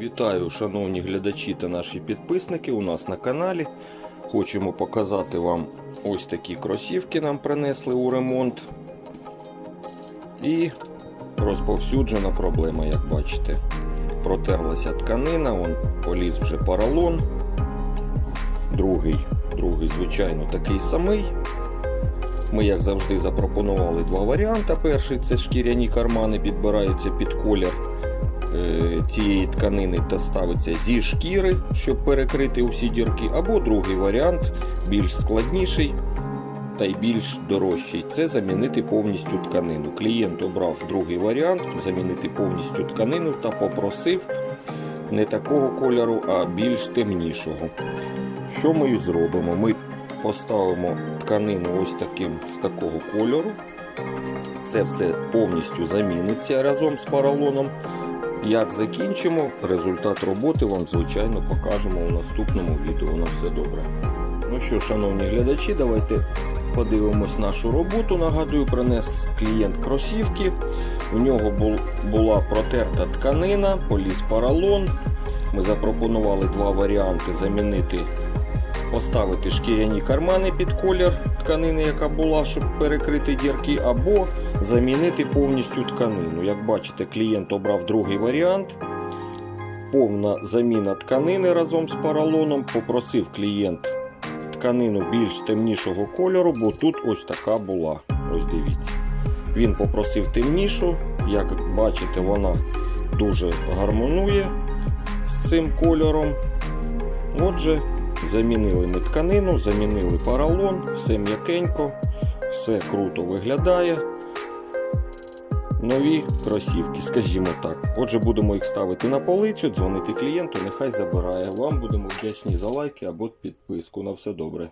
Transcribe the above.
Вітаю, шановні глядачі та наші підписники у нас на каналі. Хочемо показати вам ось такі кросівки нам принесли у ремонт. І розповсюджена проблема, як бачите. Протерлася тканина, он поліз вже поролон. Другий, другий, звичайно, такий самий. Ми, як завжди, запропонували два варіанти. Перший це шкіряні кармани, підбираються під колір цієї тканини та ставиться зі шкіри, щоб перекрити усі дірки. Або другий варіант, більш складніший та й більш дорожчий. Це замінити повністю тканину. Клієнт обрав другий варіант замінити повністю тканину та попросив не такого кольору, а більш темнішого. Що ми і зробимо? Ми поставимо тканину ось таким з такого кольору. Це все повністю заміниться разом з поролоном. Як закінчимо, результат роботи вам, звичайно, покажемо у наступному відео. На все добре. Ну що, шановні глядачі, давайте подивимось нашу роботу. Нагадую, принес клієнт кросівки. У нього була протерта тканина, поліз поролон. Ми запропонували два варіанти замінити поставити шкіряні кармани під колір тканини, яка була, щоб перекрити дірки, або замінити повністю тканину. Як бачите, клієнт обрав другий варіант. Повна заміна тканини разом з поролоном. Попросив клієнт тканину більш темнішого кольору, бо тут ось така була. Ось дивіться. Він попросив темнішу. Як бачите, вона дуже гармонує з цим кольором. Отже, Замінили ми тканину, замінили поролон, все м'якенько, все круто виглядає. Нові кросівки, скажімо так. Отже, будемо їх ставити на полицю, дзвонити клієнту, нехай забирає. Вам будемо вдячні за лайки або підписку. На все добре.